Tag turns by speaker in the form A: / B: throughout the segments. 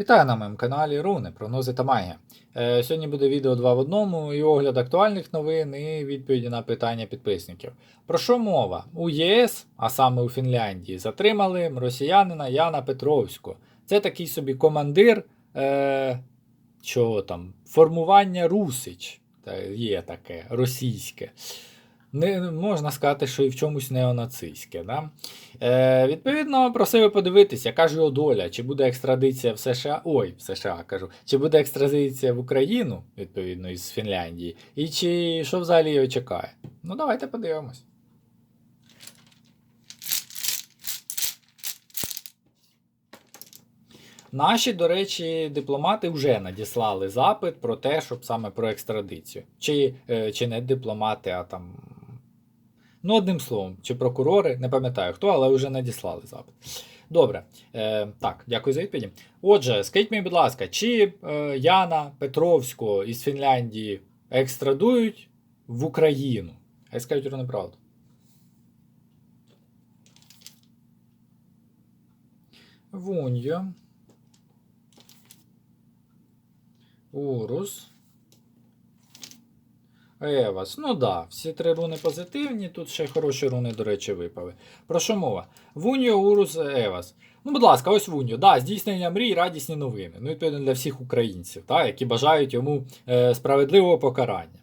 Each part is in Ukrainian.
A: Вітаю на моєму каналі Руни, прогнози та магія. Е, сьогодні буде відео 2 в одному і огляд актуальних новин і відповіді на питання підписників. Про що мова? У ЄС, а саме у Фінляндії, затримали росіянина Яна Петровського. Це такий собі командир е, чого там, формування Русич. Є таке російське. Не, можна сказати, що і в чомусь неонацистське. Да? Е, відповідно, просив подивитися, яка ж його доля, чи буде екстрадиція в США, ой, в США кажу, чи буде екстрадиція в Україну, відповідно, із Фінляндії, і чи що взагалі його чекає. Ну, давайте подивимось. Наші, до речі, дипломати вже надіслали запит про те, щоб саме про екстрадицію. Чи, е, чи не дипломати, а там. Ну, одним словом, чи прокурори, не пам'ятаю хто, але вже надіслали запит. Добре, е, так, дякую за відповіді. Отже, скажіть мені, будь ласка, чи е, Яна Петровського із Фінляндії екстрадують в Україну? Хай скажуть вони правду. Вуньо. Урус. Евас. Ну да, всі три руни позитивні, тут ще хороші руни, до речі, випали. Про що мова? Вуньо, Урус, Евас. Ну, будь ласка, ось Вуньо. Да, здійснення мрій, радісні новини. Ну, відповідно, для всіх українців, та, які бажають йому е, справедливого покарання.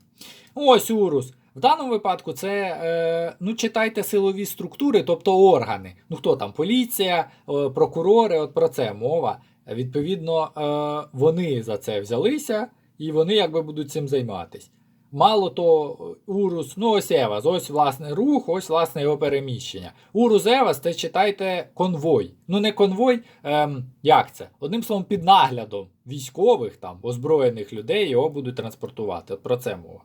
A: Ось Урус. В даному випадку це, е, ну, читайте силові структури, тобто органи. Ну, хто там, поліція, е, прокурори, от про це мова. Відповідно, е, вони за це взялися і вони якби будуть цим займатися. Мало то, Урус, ну ось Евас, ось власне рух, ось власне його переміщення. Урус Евас, це читайте конвой. Ну не конвой, ем, як це? Одним словом, під наглядом військових, там, озброєних людей його будуть транспортувати. От про це мова.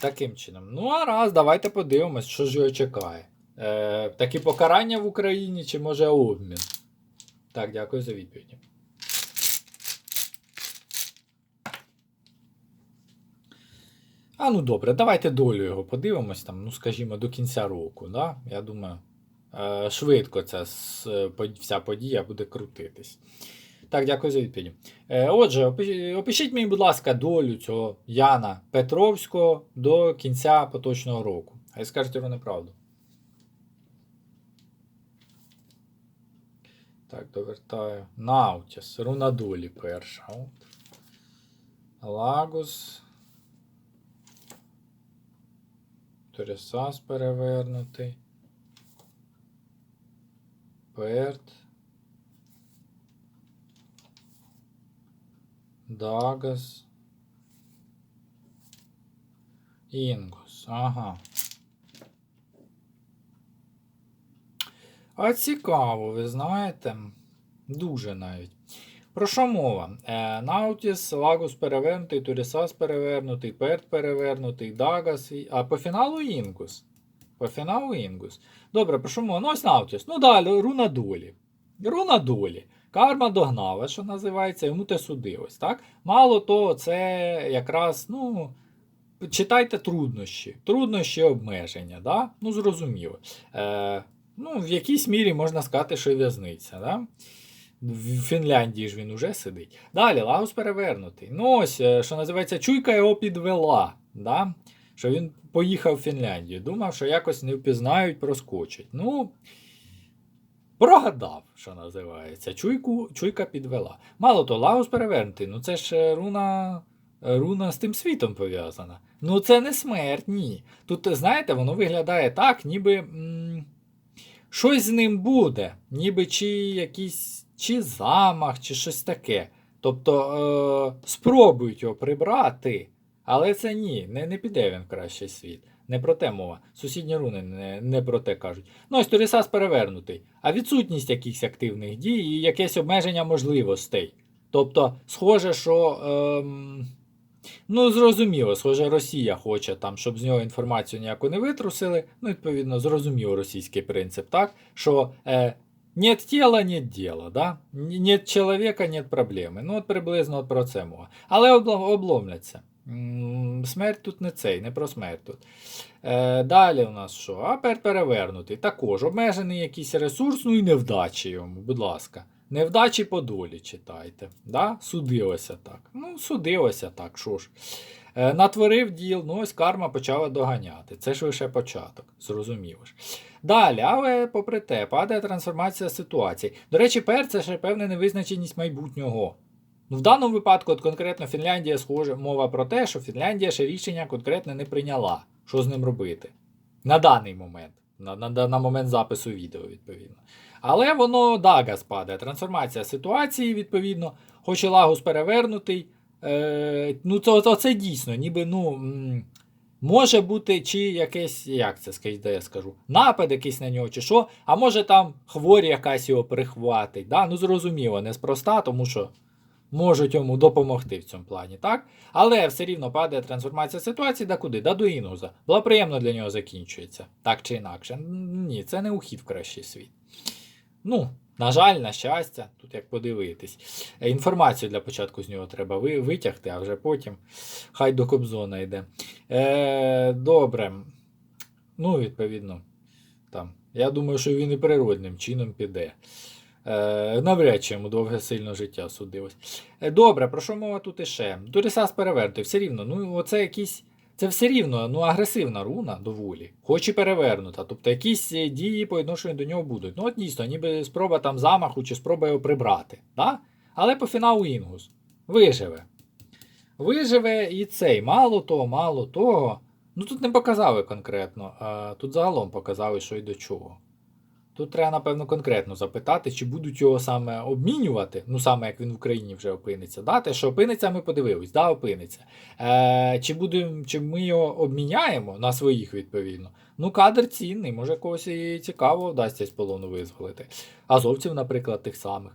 A: Таким чином. Ну, а раз, давайте подивимось, що ж його чекає. Е, такі покарання в Україні чи може обмін? Так, дякую за відповіді. А ну добре, давайте долю його подивимось там, ну скажімо, до кінця року. Да? Я думаю, е, швидко ця вся подія буде крутитись. Так, дякую за відповіді. Е, отже, опишіть мені, будь ласка, долю цього Яна Петровського до кінця поточного року. Хай скажете ви неправду. Так, довертаю. Наутіс. Руна долі перша. Лагус. Торісас перевернутий. Перт. Дагас. Інгус. Ага. А цікаво, ви знаєте. Дуже навіть. Про що мова? Е, Наутіс, Лагус перевернутий, Турісас перевернутий, Перт перевернутий, Дагас, а по фіналу Інгус. По фіналу Інгус. Добре, про що мова? Ну ось Наутіс. Ну далі, руна долі. Руна долі. Карма догнала, що називається, йому те судилось. Так? Мало того, це якраз, ну. Читайте труднощі. Труднощі обмеження. Да? Ну, зрозуміло. Е, ну, в якійсь мірі можна сказати, що в'язниця. Да? В Фінляндії ж він уже сидить. Далі, Лагус перевернутий. Ну ось, е, що називається, чуйка його підвела. Да? Що він поїхав в Фінляндію. Думав, що якось не впізнають, проскочить. Ну, прогадав, що називається. Чуйку, чуйка підвела. Мало то, Лагус перевернутий. Ну це ж е, руна. е, Руна з тим світом пов'язана. Ну, це не смерть, ні. Тут, знаєте, воно виглядає так, ніби м, щось з ним буде, ніби чи якийсь чи замах, чи щось таке. Тобто е, спробують його прибрати, але це ні, не, не піде він в кращий світ. Не про те мова. Сусідні руни не, не про те кажуть. Ну, ось Торісас перевернутий, а відсутність якихось активних дій і якесь обмеження можливостей. Тобто, схоже, що. Ем, Ну, зрозуміло, схоже, Росія хоче там, щоб з нього інформацію ніяку не витрусили. Ну, відповідно, зрозуміло російський принцип, так? Що е, нет тіла, нет діла, да? Нет чоловіка, нет проблеми. Ну, от приблизно про це мова. Але обломляться. Смерть тут не цей, не про смерть тут. Е, далі у нас що? А пер перевернутий. Також обмежений якийсь ресурс, ну і невдачі йому, будь ласка. Невдачі по долі читайте. Да? Судилося так. Ну, судилося так, що ж. Е, натворив діл, ну ось карма почала доганяти. Це ж лише початок, зрозуміло ж. Далі, але попри те, падає трансформація ситуації. До речі, пер це ще певна невизначеність майбутнього. Ну, в даному випадку, от конкретно Фінляндія схоже мова про те, що Фінляндія ще рішення конкретне не прийняла, що з ним робити. На даний момент, на, на, на момент запису відео, відповідно. Але воно дага спадає. Трансформація ситуації, відповідно, хоч і лагус перевернутий. Е, ну, це, це, це дійсно, ніби, ну. Може бути, чи якесь, як це скажіть, де я скажу, напад якийсь на нього, чи що, а може там хворі якась його прихватить. Да? Ну, зрозуміло, неспроста, тому що можуть йому допомогти в цьому плані, так? Але все рівно падає трансформація ситуації, да куди? Да до Інгуза. Було приємно для нього закінчується, так чи інакше. Ні, це не ухід в кращий світ. Ну, на жаль, на щастя, тут як подивитись. Е, Інформацію для початку з нього треба витягти, а вже потім хай до Кобзона йде. Е, добре. Ну, відповідно, там. Я думаю, що він і природним чином піде. Е, навряд чи йому довге сильно життя судилось. Е, добре, про що мова тут іще? Турісас перевернутий, все рівно. Ну, оце якісь. Це все рівно ну, агресивна руна доволі, хоч і перевернута. Тобто якісь е, дії по відношенню до нього будуть. Ну, от дійсно, ніби спроба там замаху чи спроба його прибрати. Да? Але по фіналу Інгус виживе. Виживе і цей. Мало того, мало того. Ну тут не показали конкретно, а тут загалом показали, що і до чого. Тут треба, напевно, конкретно запитати, чи будуть його саме обмінювати, ну саме як він в Україні вже опиниться. Да? Те, що опиниться, ми подивились, да, опиниться. Е, чи, будем, чи ми його обміняємо на своїх відповідно? Ну, кадр цінний, може когось і цікаво вдасться з полону визволити. Азовців, наприклад, тих самих.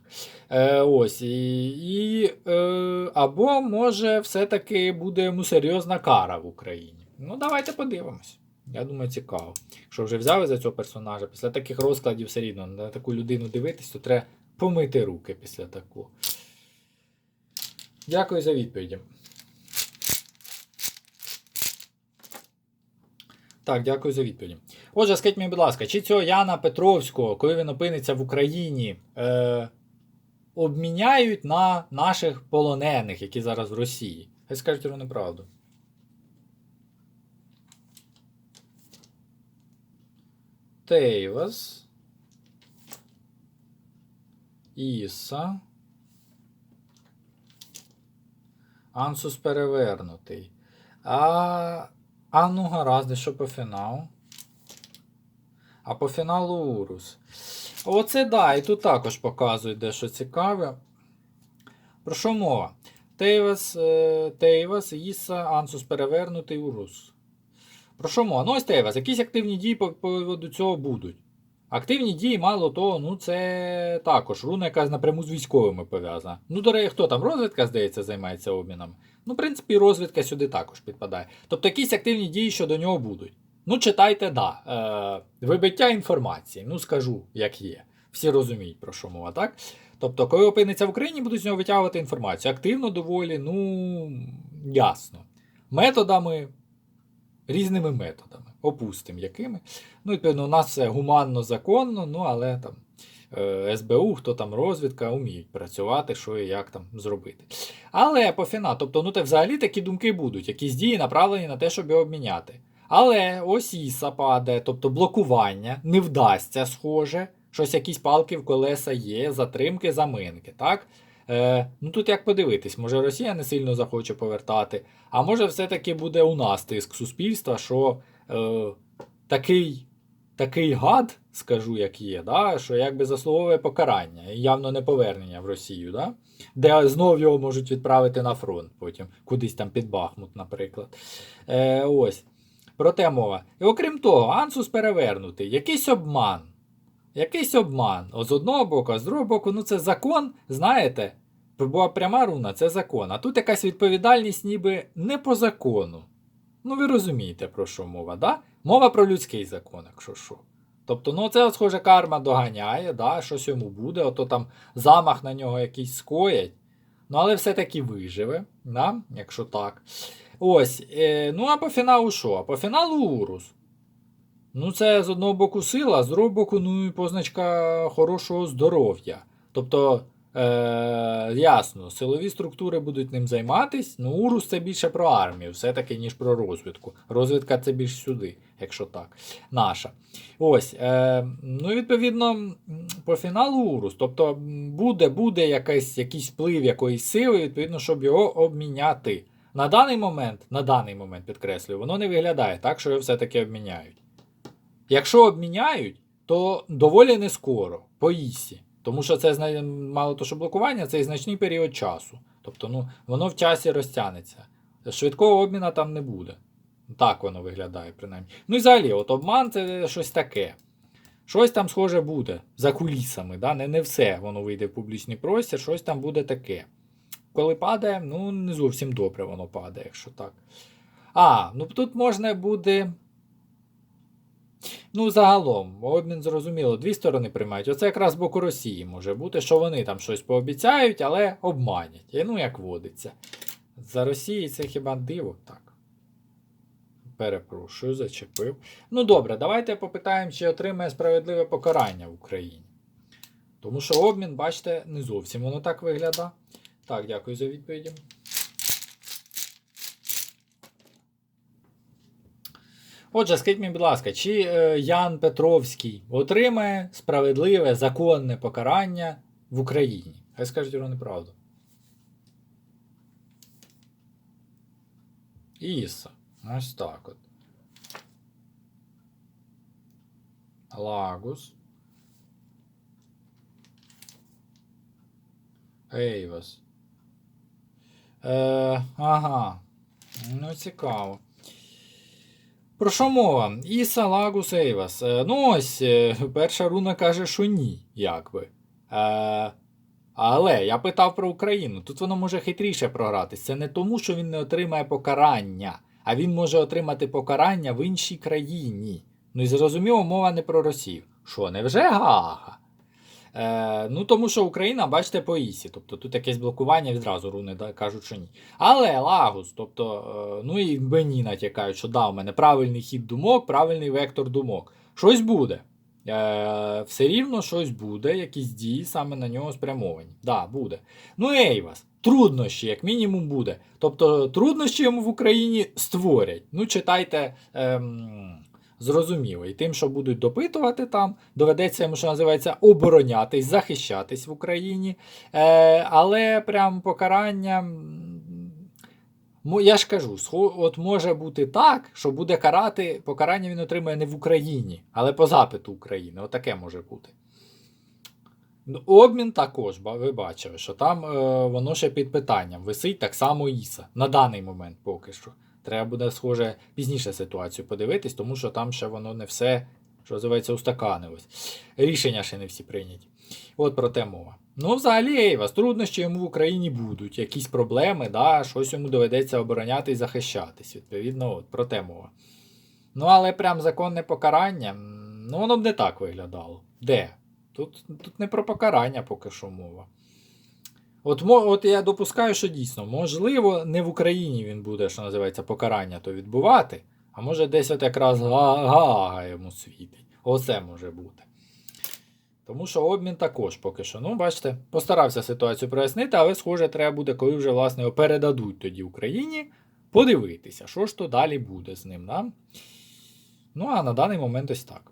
A: Е, ось, і, і, е, або може все-таки буде йому серйозна кара в Україні. Ну, давайте подивимось. Я думаю, цікаво. Якщо вже взяли за цього персонажа, після таких розкладів все рівно на таку людину дивитись, то треба помити руки після такого. Дякую за відповіді. Так, дякую за відповіді. Отже, скажіть мені, будь ласка, чи цього Яна Петровського, коли він опиниться в Україні, е, обміняють на наших полонених, які зараз в Росії? Хай скажуть вони правду. Тейвас. Іса. Ансус перевернутий. А, а ну гаразд, що по фіналу? А по фіналу Урус. Оце да, і тут також показують дещо цікаве. Про що мова? Тейвас, е, Тейвас, Іса, Ансус перевернутий, Урус. Про що мова? Ну ось Тейвас, якісь активні дії по поводу цього будуть. Активні дії, мало того, ну це також руна, яка напряму з військовими пов'язана. Ну, до речі, хто там розвідка, здається, займається обмінами. Ну, в принципі, розвідка сюди також підпадає. Тобто якісь активні дії щодо нього будуть. Ну, читайте, да. Е, вибиття інформації. Ну, скажу, як є. Всі розуміють, про що мова, так? Тобто, коли опиниться в Україні, будуть з нього витягувати інформацію. Активно доволі, ну, ясно. Методами, різними методами. Опустимо якими. Ну, відповідно, у нас все гуманно, законно, ну, але там е, СБУ, хто там розвідка, вміють працювати, що і як там зробити. Але по фіна, тобто, ну, те взагалі такі думки будуть, якісь дії направлені на те, щоб його обміняти. Але ось Іса падає, тобто блокування, не вдасться, схоже. Щось якісь палки в колеса є, затримки, заминки, так? Е, ну тут як подивитись, може Росія не сильно захоче повертати, а може все-таки буде у нас тиск суспільства, що е, такий, такий гад, скажу, як є, да, що якби заслуговує покарання і явно не повернення в Росію, да, де знов його можуть відправити на фронт потім, кудись там під Бахмут, наприклад. Е, ось. Про мова. І окрім того, Ансус перевернутий, якийсь обман. Якийсь обман. О, з одного боку, а з другого боку, ну це закон, знаєте, була пряма руна, це закон. А тут якась відповідальність ніби не по закону. Ну, ви розумієте, про що мова, да? Мова про людський закон, якщо що. Тобто, ну це, от, схоже, карма доганяє, да, щось йому буде, ото там замах на нього якийсь скоять. Ну, але все-таки виживе, да? якщо так. Ось. Е, ну, а по фіналу що? А по фіналу Урус. Ну, це з одного боку сила, з другого боку, ну і позначка хорошого здоров'я. Тобто, е, ясно, силові структури будуть ним займатись, ну Урус це більше про армію, все-таки, ніж про розвідку. Розвідка це більш сюди, якщо так. Наша. Ось. Е, ну, відповідно, по фіналу Урус. Тобто буде, буде якийсь, якийсь вплив якоїсь сили, відповідно, щоб його обміняти. На даний момент, на даний момент підкреслюю, воно не виглядає так, що його все-таки обміняють. Якщо обміняють, то доволі не скоро, по ІСі. Тому що це мало то, що блокування, це і значний період часу. Тобто, ну, воно в часі розтягнеться. Швидкого обміну там не буде. Так воно виглядає, принаймні. Ну і взагалі, от обман це щось таке. Щось там схоже буде за кулісами. Да? Не, не все воно вийде в публічний простір, щось там буде таке. Коли падає, ну не зовсім добре воно падає, якщо так. А, ну тут можна буде. Ну, загалом, обмін зрозуміло, дві сторони приймають. Оце якраз з боку Росії може бути, що вони там щось пообіцяють, але обманять. І, ну, як водиться. За Росії це хіба диво? Так. Перепрошую, зачепив. Ну добре, давайте попитаємо, чи отримає справедливе покарання в Україні. Тому що обмін, бачите, не зовсім воно так виглядає. Так, дякую за відповіді. Отже, скажіть мені, будь ласка, чи е, Ян Петровський отримає справедливе законне покарання в Україні? Хай скажуть його неправду. Іса. Ось так от. Лагус. Ейвас. Е, ага. Ну, цікаво. Про що мова? Іса лагу Ейвас. Е, ну ось, е, перша руна каже, що ні, якби. Е, але я питав про Україну. Тут воно може хитріше програтись. Це не тому, що він не отримає покарання, а він може отримати покарання в іншій країні. Ну і зрозуміло, мова не про Росію. Що, невже Гага? Е, ну, тому що Україна, бачите, по ісі. Тобто тут якесь блокування відразу руни да, кажуть, що ні. Але Лагус, тобто, е, ну і мені натякають, що да, у мене правильний хід думок, правильний вектор думок. Щось буде. Е, все рівно щось буде, якісь дії саме на нього спрямовані. Да, буде. Ну, Ейвас, труднощі, як мінімум, буде. Тобто труднощі йому в Україні створять. Ну, читайте. Ем, Зрозуміло, і тим, що будуть допитувати там, доведеться йому, що називається, оборонятись, захищатись в Україні. Е, але прям покарання. Я ж кажу, от може бути так, що буде карати, покарання він отримає не в Україні, але по запиту України. Отаке може бути. Ну, Обмін також, ви бачили, що там е, воно ще під питанням. Висить так само Іса. На даний момент поки що. Треба буде, схоже, пізніше ситуацію подивитись, тому що там ще воно не все, що називається, устаканилось. Рішення ще не всі прийняті. От про те мова. Ну, взагалі, Ейвас, труднощі йому в Україні будуть, якісь проблеми, да, щось йому доведеться обороняти і захищатись. Відповідно, от про те мова. Ну, але прям законне покарання, ну воно б не так виглядало. Де? Тут, тут не про покарання поки що мова. От, от я допускаю, що дійсно, можливо, не в Україні він буде, що називається, покарання то відбувати, а може десь от якраз га- Гаага йому світить. Оце може бути. Тому що обмін також поки що. Ну, бачите, постарався ситуацію прояснити, але, схоже, треба буде, коли вже власне його передадуть тоді Україні, подивитися, що ж то далі буде з ним. Да? Ну, а на даний момент ось так.